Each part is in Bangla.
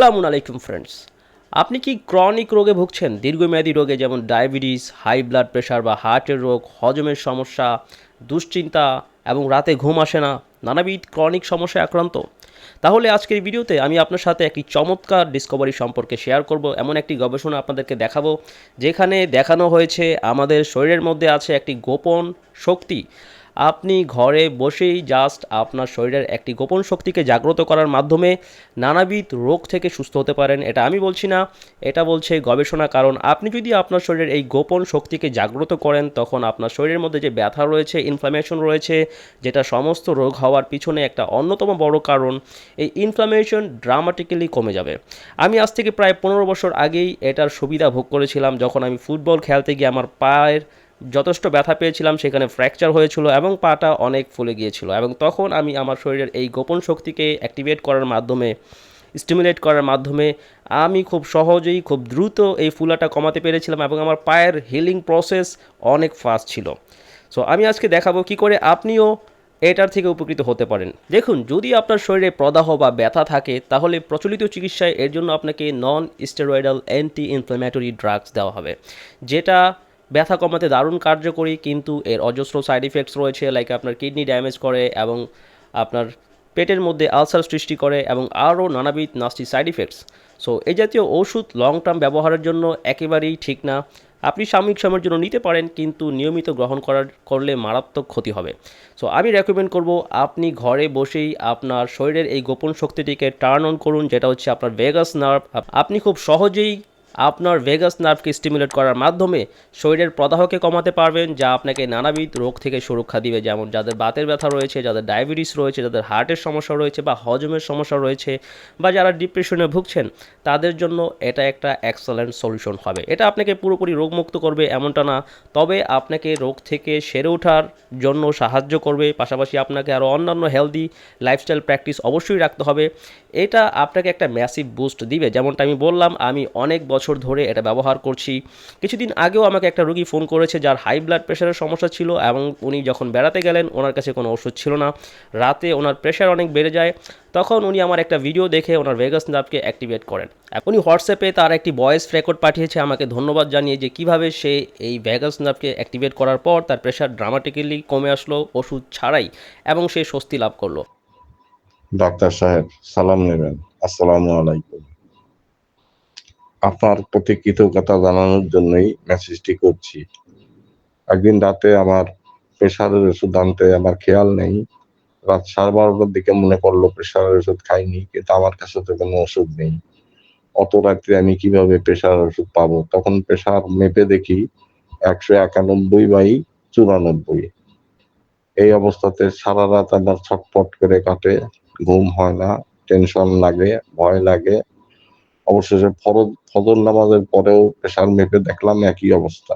আসসালামু আলাইকুম ফ্রেন্ডস আপনি কি ক্রনিক রোগে ভুগছেন? দীর্ঘমেয়াদী রোগে যেমন ডায়াবেটিস হাই ব্লাড প্রেশার বা হার্টের রোগ, হজমের সমস্যা, দুশ্চিন্তা এবং রাতে ঘুম আসে না, নানাবিধ ক্রনিক সমস্যায় আক্রান্ত? তাহলে আজকের ভিডিওতে আমি আপনার সাথে একটি চমৎকার ডিসকভারি সম্পর্কে শেয়ার করব। এমন একটি গবেষণা আপনাদেরকে দেখাবো, যেখানে দেখানো হয়েছে আমাদের শরীরের মধ্যে আছে একটি গোপন শক্তি। আপনি ঘরে বসেই জাস্ট আপনার শরীরের একটি গোপন শক্তিকে জাগ্রত করার মাধ্যমে নানাবিধ রোগ থেকে সুস্থ হতে পারেন, এটা আমি বলছি না, এটা বলছে গবেষণা, কারণ আপনি যদি আপনার শরীরের এই গোপন শক্তিকে জাগ্রত করেন, তখন আপনার শরীরের মধ্যে যে ব্যথা রয়েছে ইনফ্লামেশন রয়েছে, যেটা সমস্ত রোগ হওয়ার পিছনে একটা অন্যতম বড় কারণ, এই ইনফ্লামেশন ড্রামাটিক্যালি কমে যাবে। আমি আজ থেকে প্রায় পনেরো বছর আগেই এটার সুবিধা ভোগ করেছিলাম, যখন আমি ফুটবল খেলতে গিয়ে আমার পায়ের যথেষ্ট ব্যথা পেয়েছিলাম, সেখানে ফ্র্যাকচার হয়েছিল এবং পাটা অনেক ফুলে গিয়েছিল এবং তখন আমি আমার শরীরের এই গোপন শক্তিকে অ্যাক্টিভেট করার মাধ্যমে স্টিমুলেট করার মাধ্যমে আমি খুব সহজেই খুব দ্রুত এই ফুলাটা কমাতে পেরেছিলাম এবং আমার পায়ের হিলিং প্রসেস অনেক ফাস্ট ছিল। সো আমি আজকে দেখাবো কি করে আপনিও এটার থেকে উপকৃত হতে পারেন। দেখুন, যদি আপনার শরীরে প্রদাহ বা ব্যথা থাকে, তাহলে প্রচলিত চিকিৎসায় এর জন্য আপনাকে non steroidal anti inflammatory drugs দেওয়া হবে, যেটা ব্যথা কমাতে দারুণ কার্যকরী, কিন্তু এর অজস্র সাইড ইফেক্টস রয়েছে লাইক আপনার কিডনি ড্যামেজ করে এবং আপনার পেটের মধ্যে আলসার সৃষ্টি করে এবং আরও নানাবিধ নাস্টি সাইড ইফেক্টস সো এই জাতীয় ওষুধ লং টার্ম ব্যবহারের জন্য একেবারেই ঠিক না। আপনি সাময়িক সময়ের জন্য নিতে পারেন, কিন্তু নিয়মিত গ্রহণ করার, করলে মারাত্মক ক্ষতি হবে। সো আমি রেকমেন্ড করব আপনি ঘরে বসেই আপনার শরীরের এই গোপন শক্তিটিকে টার্ন অন করুন, যেটা হচ্ছে আপনার ভেগাস নার্ভ আপনি খুব সহজেই আপনার ভেগাস নার্ভকে স্টিমুলেট করার মাধ্যমে শরীরের প্রদাহকে কমাতে পারবেন, যা আপনাকে নানাবিধ রোগ থেকে সুরক্ষা দিবে, যেমন যাদের বাতের ব্যথা রয়েছে, যাদের ডায়াবেটিস রয়েছে, যাদের হার্টের সমস্যা রয়েছে বা হজমের সমস্যা রয়েছে বা যারা ডিপ্রেশনে ভুগছেন, তাদের জন্য এটা একটা এক্সেলেন্ট সলিউশন হবে। এটা আপনাকে পুরোপুরি রোগমুক্ত করবে এমনটা না, তবে আপনাকে রোগ থেকে সেরে ওঠার জন্য সাহায্য করবে। পাশাপাশি আপনাকে আরও অন্যান্য হেলদি লাইফস্টাইল প্র্যাকটিস অবশ্যই রাখতে হবে। এটা আপনাকে একটা ম্যাসিভ বুস্ট দিবে। যেমনটা আমি বললাম, আমি অনেক বছর ধরে এটা ব্যবহার করছি। কিছুদিন আগেও আমাকে একটা রুগী ফোন করেছে যার হাই ব্লাড প্রেশারের সমস্যা ছিল এবং উনি যখন বেড়াতে গেলেন, ওনার কাছে কোনো ওষুধ ছিল না। রাতে ওনার প্রেশার অনেক বেড়ে যায়। তখন উনি আমার একটা ভিডিও দেখে ওনার ভেগাস নার্ভকে অ্যাক্টিভেট করেন। উনি হোয়াটসঅ্যাপে তার একটি ভয়েস রেকর্ড পাঠিয়েছে, আমাকে ধন্যবাদ জানিয়ে যে কীভাবে সে এই ভেগাস নার্ভকে অ্যাক্টিভেট করার পর তার প্রেশার ড্রামাটিক্যালি কমে আসলো ওষুধ ছাড়াই এবং সে স্বস্তি লাভ করল। ডাক্তার সাহেব, সালাম নেবেন। আসসালামু আলাইকুম। আপনার প্রতি কৃতজ্ঞতা জানানোর জন্যই মেসেজটি করছি। একদিন রাতে আমার প্রেশারের ওষুধ আনতে আমার খেয়াল নেই। রাত সাড়ে বারোটার দিকে মনে পড়ল প্রেশারের ওষুধ খাইনি, কিন্তু আমার কাছে তো কোনো ওষুধ নেই। অত রাত্রে আমি কীভাবে প্রেশারের ওষুধ পাবো? তখন প্রেশার মেপে দেখি একশো একানব্বই বাই চুরানব্বই। এই অবস্থাতে সারা রাত আমার ছটপট করে কাটে। ঘুম হয় না টেনশন লাগে, ভয় লাগে। অবশেষে ফরজ, ফজর নামাজের পরেও প্রেশার মেপে দেখলাম একই অবস্থা।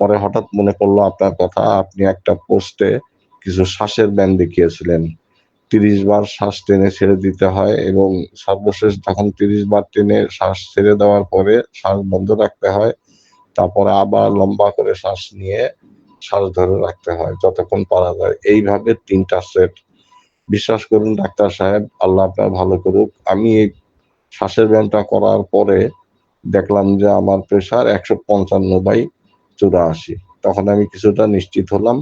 পরে হঠাৎ মনে পড়ল আপনার কথা, আপনি একটা পোস্টে কিছু শ্বাসের ব্যায়াম দেখিয়েছিলেন। তিরিশ বার শ্বাস টেনে ছেড়ে দিতে হয় এবং সর্বশেষ যখন তিরিশ বার টেনে শ্বাস ছেড়ে দেওয়ার পরে শ্বাস বন্ধ রাখতে হয়, তারপরে আবার লম্বা করে শ্বাস নিয়ে শ্বাস ধরে রাখতে হয়, যতক্ষণ পারা যায়। এইভাবে তিনটা সেট। বিশ্বাস করুন, ডাক্তার সাহেব, আল্লাহ আপনার ভালো করুক। আমি এই শ্বাসের ব্যায়ামটা করার পরে দেখলাম যে আমার প্রেশার একশো পঞ্চান্ন বাই চুরাশি। তখন আমি কিছুটা নিশ্চিত হলাম,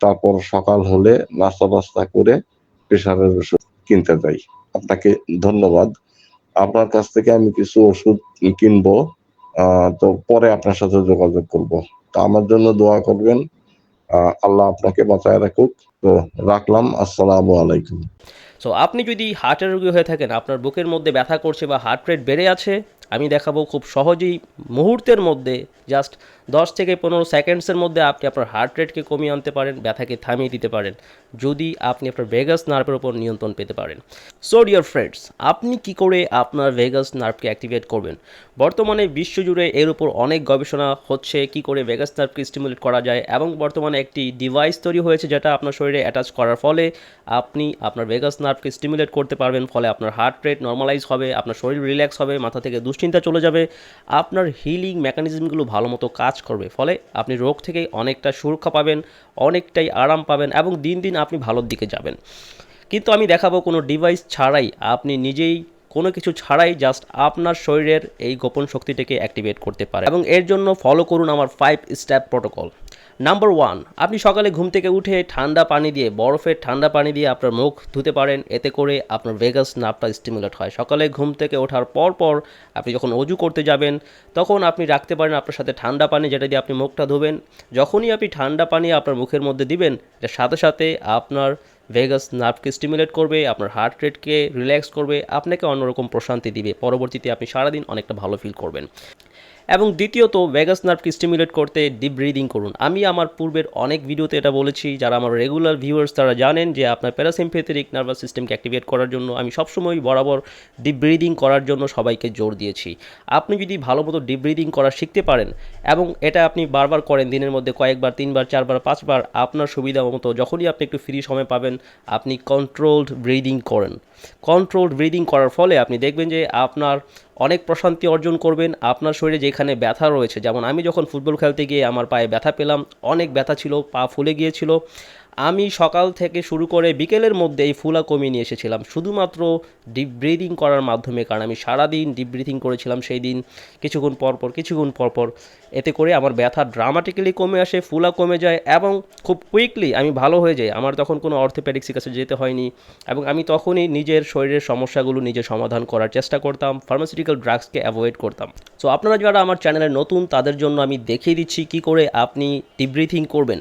তারপর সকাল হলে নাস্তা টাস্তা করে প্রেশারের ওষুধ কিনতে যাই। আপনাকে ধন্যবাদ। আপনার কাছ থেকে আমি কিছু ওষুধ কিনবো তো পরে আপনার সাথে যোগাযোগ করব। তা আমার জন্য দোয়া করবেন আল্লাহ আপনাকে বাঁচায় রাখুক। তো রাখলাম, আসসালামু আলাইকুম। সো আপনি যদি হার্টের রোগী হয়ে থাকেন, আপনার বুকের মধ্যে ব্যথা করছে বা হার্ট রেট বেড়ে আছে আমি দেখাবো খুব সহজেই মুহূর্তের মধ্যে জাস্ট দশ থেকে পনেরো সেকেন্ডসের মধ্যে আপনি আপনার হার্ট রেটকে কমিয়ে আনতে পারেন, ব্যথাকে থামিয়ে দিতে পারেন, যদি আপনি আপনার ভেগাস নার্ভের উপর নিয়ন্ত্রণ পেতে পারেন। সো ডিয়ার ফ্রেন্ডস আপনি কি করে আপনার ভেগাস নার্ভকে অ্যাক্টিভেট করবেন? বর্তমানে বিশ্বজুড়ে এর উপর অনেক গবেষণা হচ্ছে কি করে ভেগাস নার্ভকে স্টিমুলেট করা যায় এবং বর্তমানে একটি ডিভাইস তৈরি হয়েছে যেটা আপনার শরীরে অ্যাটাচ করার ফলে আপনি আপনার ভেগাস নার্ভকে স্টিমুলেট করতে পারবেন, ফলে আপনার হার্ট রেট নর্মালাইজ হবে, আপনার শরীর রিল্যাক্স হবে, মাথা থেকে দুশ্চিন্তা চলে যাবে, আপনার হিলিং মেকানিজমগুলো ভালো মতো কাজ করবে। ফলে আপনি রোগ থেকে অনেকটা সুরক্ষা পাবেন, অনেকটাই আরাম পাবেন এবং দিন দিন আপনি ভালোর দিকে যাবেন। কিন্তু আমি দেখাবো কোনো ডিভাইস ছাড়াই, আপনি নিজেই কোনো কিছু ছাড়াই জাস্ট আপনার শরীরের এই গোপন শক্তিটাকে অ্যাক্টিভেট করতে পারে এবং এর জন্য ফলো করুন আমার five step protocol number one আপনি সকালে ঘুম থেকে উঠে ঠান্ডা পানি দিয়ে, বরফের ঠান্ডা পানি দিয়ে আপনার মুখ ধুতে পারেন। এতে করে আপনার ভেগাস নার্ভটা স্টিমুলেট হয়। সকালে ঘুম থেকে ওঠার পর পর আপনি যখন অজু করতে যাবেন, তখন আপনি রাখতে পারেন আপনার সাথে ঠান্ডা পানি, যেটা দিয়ে আপনি মুখটা ধোবেন। যখনই আপনি ঠান্ডা পানি আপনার মুখের মধ্যে দিবেন এটার সাথে সাথে আপনার ভেগাস নার্ভকে স্টিমুলেট করবে, আপনার হার্ট রেটকে রিল্যাক্স করবে, আপনাকে অন্যরকম প্রশান্তি দিবে। পরবর্তীতে আপনি সারাদিন অনেকটা ভালো ফিল করবেন। এবং দ্বিতীয়ত ভেগাস নার্ভকে স্টিমুলেট করতে ডিপ ব্রিদিং করুন। আমি আমার পূর্বের অনেক ভিডিওতে এটা বলেছি, যারা আমার রেগুলার ভিউয়ার্স তারা জানেন যে আপনার প্যারাসিম্পেথেরিক নার্ভাস সিস্টেমকে অ্যাক্টিভেট করার জন্য আমি সবসময় বরাবর ডিপ ব্রিদিং করার জন্য সবাইকে জোর দিয়েছি। আপনি যদি ভালো মতো ডিপ ব্রিদিং করা শিখতে পারেন এবং এটা আপনি বারবার করেন দিনের মধ্যে কয়েকবার, তিনবার, চারবার, পাঁচবার, আপনার সুবিধা মতো যখনই আপনি একটু ফ্রি সময় পাবেন, আপনি কন্ট্রোলড ব্রিদিং করেন। কন্ট্রোলড ব্রিদিং করার ফলে আপনি দেখবেন যে আপনার অনেক প্রশান্তি অর্জন করবেন আপনার শরীরে যেখানে ব্যথা রয়েছে। যেমন আমি যখন ফুটবল খেলতে গিয়ে আমার পায়ে ব্যথা পেলাম, অনেক ব্যথা ছিল, পা ফুলে গিয়েছিল। আমি সকাল থেকে শুরু করে বিকেলের মধ্যে এই ফুলা কমিয়ে নিয়ে এসেছিলাম। শুধুমাত্র ডিপ ব্রিদিং করার মাধ্যমে, কারণ আমি সারাদিন ডিপ ব্রিদিং করেছিলাম সেই দিন, কিছুক্ষণ পরপর কিছুক্ষণ পরপর এতে করে আমার ব্যথা ড্রামাটিক্যালি কমে আসে, ফুলা কমে যায় এবং খুব কুইকলি আমি ভালো হয়ে যাই। আমার তখন কোনো অর্থোপেডিক্সের কাছে যেতে হয়নি এবং আমি তখনই নিজের শরীরের সমস্যাগুলো নিজে সমাধান করার চেষ্টা করতাম ফার্মাসিউটিক্যাল ড্রাগসকে অ্যাভয়েড করতাম। সো আপনারা যারা আমার চ্যানেলে নতুন, তাদের জন্য আমি দেখিয়ে দিচ্ছি কি করে আপনি ডিপ ব্রিথিং করবেন।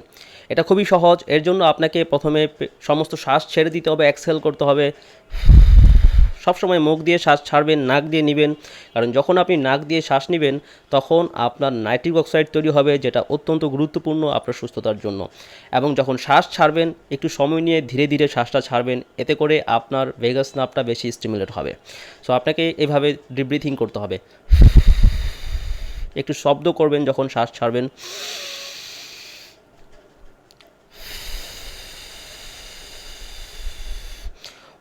এটা খুবই সহজ। এর জন্য আপনাকে প্রথমে সমস্ত শ্বাস ছেড়ে দিতে হবে এক্সেল করতে হবে। সবসময় মুখ দিয়ে শ্বাস ছাড়বেন, নাক দিয়ে নেবেন। কারণ যখন আপনি নাক দিয়ে শ্বাস নেবেন, তখন আপনার নাইট্রিক অক্সাইড তৈরি হবে, যেটা অত্যন্ত গুরুত্বপূর্ণ আপনার সুস্থতার জন্য। এবং যখন শ্বাস ছাড়বেন, একটু সময় নিয়ে ধীরে ধীরে শ্বাসটা ছাড়বেন, এতে করে আপনার ভেগাস নাপটা বেশি স্টিমুলেট হবে। সো আপনাকে এভাবে ডিপ ব্রিথিং করতে হবে। একটু শব্দ করবেন যখন শ্বাস ছাড়বেন।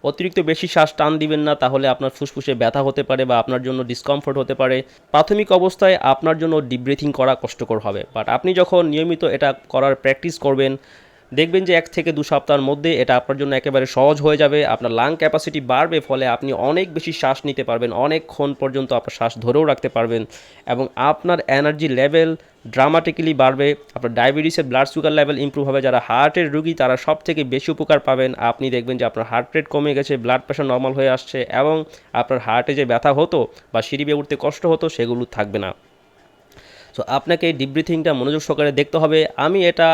অতিরিক্ত বেশি শ্বাস টান দিবেন না, তাহলে আপনার ফুসফুসে ব্যথা হতে পারে বা আপনার জন্য ডিসকমফোর্ট হতে পারে। প্রাথমিক অবস্থায় আপনার জন্য ডিপ ব্রিথিং করা কষ্টকর হবে। বাট আপনি যখন নিয়মিত এটা করার প্র্যাকটিস করবেন, দেখবেন যে এক থেকে দু সপ্তাহের মধ্যে এটা আপনার জন্য একেবারে সহজ হয়ে যাবে। আপনার লাং ক্যাপাসিটি বাড়বে, ফলে আপনি অনেক বেশি শ্বাস নিতে পারবেন। অনেকক্ষণ পর্যন্ত আপনার শ্বাস ধরেও রাখতে পারবেন এবং আপনার এনার্জি লেভেল ড্রামাটিক্যালি বাড়বে। আপনার ডায়াবেটিসের ব্লাড সুগার লেভেল ইম্প্রুভ হবে। যারা হার্টের রুগী, তারা সব থেকে বেশি উপকার পাবেন। আপনি দেখবেন যে আপনার হার্ট রেট কমে গেছে ব্লাড প্রেশার নর্মাল হয়ে আসছে এবং আপনার হার্টে যে ব্যথা হতো বা সিঁড়ি বেয়ে উঠতে কষ্ট হতো, সেগুলো থাকবে না। সো আপনাকে ডিপ ব্রিথিংটা মনোযোগ সহকারে দেখতে হবে। আমি এটা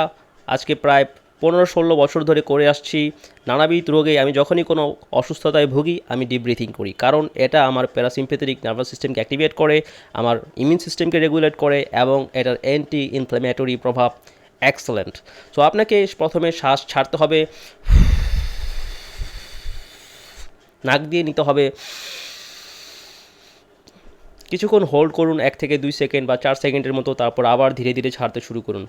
আজকে প্রায় পনেরো ষোলো বছর ধরে করে আসছি। নানাবিধ রোগে আমি যখনই কোনো অসুস্থতায় ভুগি, আমি ডিপ ব্রিথিং করি। কারণ এটা আমার প্যারাসিম্পেথেটিক নার্ভাস সিস্টেমকে অ্যাক্টিভেট করে, আমার ইমিউন সিস্টেমকে রেগুলেট করে এবং এটার অ্যান্টি ইনফ্ল্যামেটরি প্রভাব এক্সেলেন্ট সো আপনাকে প্রথমে শ্বাস ছাড়তে হবে। নাক দিয়ে নিতে হবে। কিছুক্ষণ হোল্ড করুন, এক থেকে দুই সেকেন্ড বা চার সেকেন্ডের মতো, তারপর আবার ধীরে ধীরে ছাড়তে শুরু করুন।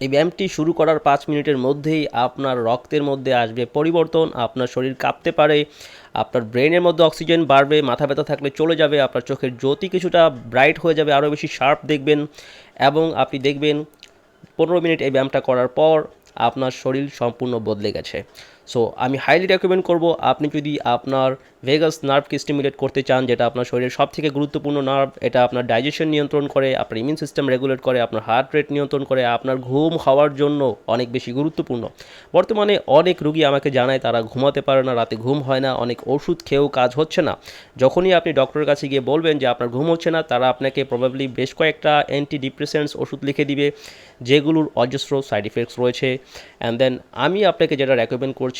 এই ব্যায়ামটি শুরু করার পাঁচ মিনিটের মধ্যেই আপনার রক্তের মধ্যে আসবে পরিবর্তন, আপনার শরীর কাঁপতে পারে, আপনার ব্রেনের মধ্যে অক্সিজেন বাড়বে, মাথা ব্যথা থাকলে চলে যাবে, আপনার চোখের জ্যোতি কিছুটা ব্রাইট হয়ে যাবে, আরও বেশি শার্প দেখবেন এবং আপনি দেখবেন পনেরো মিনিট এই ব্যায়ামটা করার পর আপনার শরীর সম্পূর্ণ বদলে গেছে। সো আমি হাইলি রেকমেন্ড করব আপনি যদি আপনার ভেগাস নার্ভকে স্টিমুলেট করতে চান, যেটা আপনার শরীরের সব থেকে গুরুত্বপূর্ণ নার্ভ এটা আপনার ডাইজেশন নিয়ন্ত্রণ করে, আপনার ইমিউন সিস্টেম রেগুলেট করে, আপনার হার্ট রেট নিয়ন্ত্রণ করে, আপনার ঘুম হওয়ার জন্য অনেক বেশি গুরুত্বপূর্ণ। বর্তমানে অনেক রুগী আমাকে জানায়, তারা ঘুমাতে পারে না, রাতে ঘুম হয় না, অনেক ওষুধ খেয়েও কাজ হচ্ছে না। যখনই আপনি ডক্টরের কাছে গিয়ে বলবেন যে, আপনার ঘুম হচ্ছে না, তারা আপনাকে প্রবাবলি বেশ কয়েকটা অ্যান্টি ডিপ্রেসেন্টস ওষুধ লিখে দিবে, যেগুলোর অজস্র সাইড ইফেক্টস রয়েছে। অ্যান্ড দেন আমি আপনাকে যেটা রেকমেন্ড করছি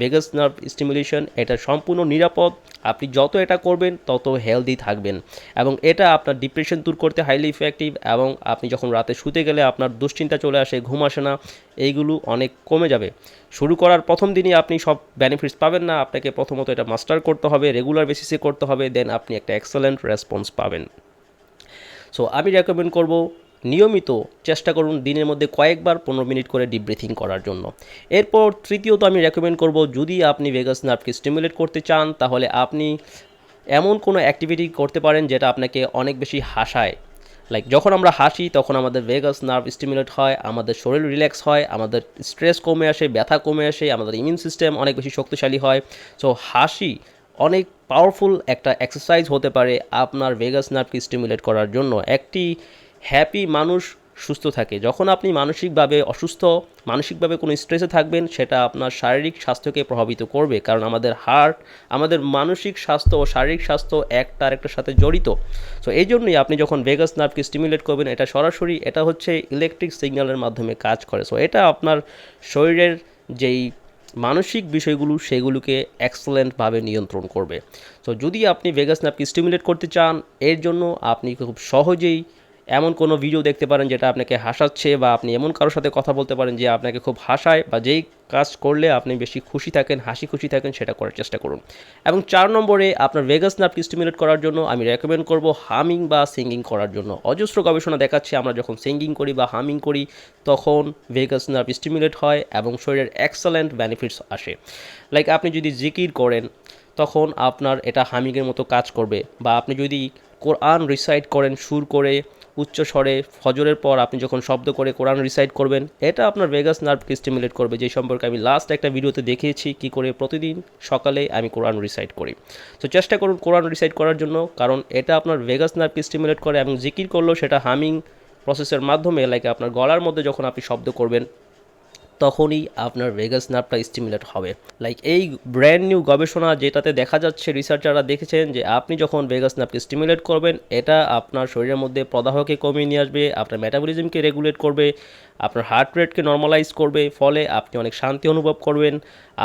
ভেগাস নার্ভ স্টিমুলেশন এটা সম্পূর্ণ নিরাপদ। আপনি যত এটা করবেন, তত হেলদি থাকবেন। এবং এটা আপনার ডিপ্রেশন দূর করতে হাইলি ইফেক্টিভ এবং আপনি যখন রাতে শুতে গেলে আপনার দুশ্চিন্তা চলে আসে, ঘুম আসে না, এইগুলো অনেক কমে যাবে। শুরু করার প্রথম দিনই আপনি সব বেনিফিটস পাবেন না, আপনাকে প্রথমত এটা মাস্টার করতে হবে রেগুলার বেসিসে করতে হবে দেন আপনি একটা এক্সেলেন্ট রেসপন্স পাবেন। সো আমি রেকমেন্ড করব নিয়মিত চেষ্টা করুন দিনের মধ্যে কয়েকবার পনেরো মিনিট করে ডিপ ব্রিথিং করার জন্য। এরপর তৃতীয়ত আমি রেকমেন্ড করব, যদি আপনি ভেগাস নার্ভকে স্টিমুলেট করতে চান, তাহলে আপনি এমন কোনো অ্যাক্টিভিটি করতে পারেন যেটা আপনাকে অনেক বেশি হাসায়। লাইক যখন আমরা হাসি, তখন আমাদের ভেগাস নার্ভ স্টিমুলেট হয়, আমাদের শরীর রিল্যাক্স হয়, আমাদের স্ট্রেস কমে আসে, ব্যথা কমে আসে, আমাদের ইমিউন সিস্টেম অনেক বেশি শক্তিশালী হয়। সো হাসি অনেক পাওয়ারফুল একটা এক্সারসাইজ হতে পারে আপনার ভেগাস নার্ভকে স্টিমুলেট করার জন্য। একটি হ্যাপি মানুষ সুস্থ থাকে। যখন আপনি মানসিকভাবে অসুস্থ, মানসিকভাবে কোনো স্ট্রেসে থাকবেন, সেটা আপনার শারীরিক স্বাস্থ্যকে প্রভাবিত করবে। কারণ আমাদের হার্ট আমাদের মানসিক স্বাস্থ্য ও শারীরিক স্বাস্থ্য একটা আরেকটার সাথে জড়িত। সো এই জন্যই আপনি যখন ভেগাস নার্ভকে স্টিমুলেট করবেন, এটা সরাসরি, এটা হচ্ছে ইলেকট্রিক সিগন্যালের মাধ্যমে কাজ করে। সো এটা আপনার শরীরের যেই মানসিক বিষয়গুলো, সেগুলোকে এক্সেলেন্টভাবে নিয়ন্ত্রণ করবে। তো যদি আপনি ভেগাস নার্ভকে স্টিমুলেট করতে চান, এর জন্য আপনি খুব সহজেই এমন কোনো ভিডিও দেখতে পারেন যেটা আপনাকে হাসাচ্ছে বা আপনি এমন কারোর সাথে কথা বলতে পারেন যে আপনাকে খুব হাসায় বা যেই কাজ করলে আপনি বেশি খুশি থাকেন, হাসি খুশি থাকেন, সেটা করার চেষ্টা করুন। এবং চার নম্বরে আপনার ভেগাস নার্ভকে স্টিমুলেট করার জন্য আমি রেকমেন্ড করব হামিং বা সিঙ্গিং করার জন্য। অজস্র গবেষণা দেখাচ্ছে আমরা যখন সিঙ্গিং করি বা হামিং করি, তখন ভেগাস নার্ভ স্টিমুলেট হয় এবং শরীরের এক্সেলেন্ট বেনিফিটস আসে। লাইক আপনি যদি জিকির করেন, তখন আপনার এটা হামিংয়ের মতো কাজ করবে বা আপনি যদি কোরআন রিসাইড করেন, সুর করে উচ্চ স্বরে ফজরের পর আপনি যখন শব্দ করে কোরআন রিসাইড করবেন, এটা আপনার ভেগাস নার্ভকে স্টিমুলেট করবে। যে সম্পর্কে আমি লাস্ট একটা ভিডিওতে দেখিয়েছি কি করে প্রতিদিন সকালে আমি কোরআন রিসাইড করি। তো চেষ্টা করুন কোরআন রিসাইড করার জন্য, কারণ এটা আপনার ভেগাস নার্ভকে স্টিমুলেট করে এবং জিকির করলেও সেটা হামিং প্রসেসের মাধ্যমে লাইক আপনার গলার মধ্যে যখন আপনি শব্দ করবেন তখনই আপনার ভেগাস নার্ভটা স্টিমুলেট হবে। লাইক এই ব্র্যান্ড নিউ গবেষণা যেটাতে দেখা যাচ্ছে রিসার্চাররা দেখেছেন যে, আপনি যখন ভেগাস নার্ভকে স্টিমুলেট করবেন, এটা আপনার শরীরের মধ্যে প্রদাহকে কমিয়ে নিয়ে আসবে, আপনার মেটাবলিজমকে রেগুলেট করবে আপনার হার্ট রেটকে নর্মালাইজ করবে, ফলে আপনি অনেক শান্তি অনুভব করবেন।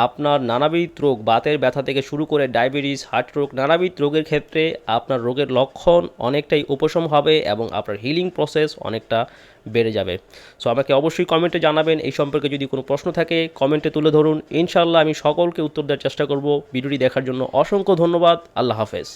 আপনার নানাবিধ রোগ, বাতের ব্যথা থেকে শুরু করে ডায়াবেটিস হার্ট রোগ নানাবিধ রোগের ক্ষেত্রে আপনার রোগের লক্ষণ অনেকটাই উপশম হবে এবং আপনার হিলিং প্রসেস অনেকটা বেড়ে যাবে। সো আমাকে অবশ্যই কমেন্টে জানাবেন। এই সম্পর্কে যদি কোনো প্রশ্ন থাকে কমেন্টে তুলে ধরুন। ইনশাল্লাহ আমি সকলকে উত্তর দেওয়ার চেষ্টা করব। ভিডিওটি দেখার জন্য অসংখ্য ধন্যবাদ। আল্লাহ হাফেজ।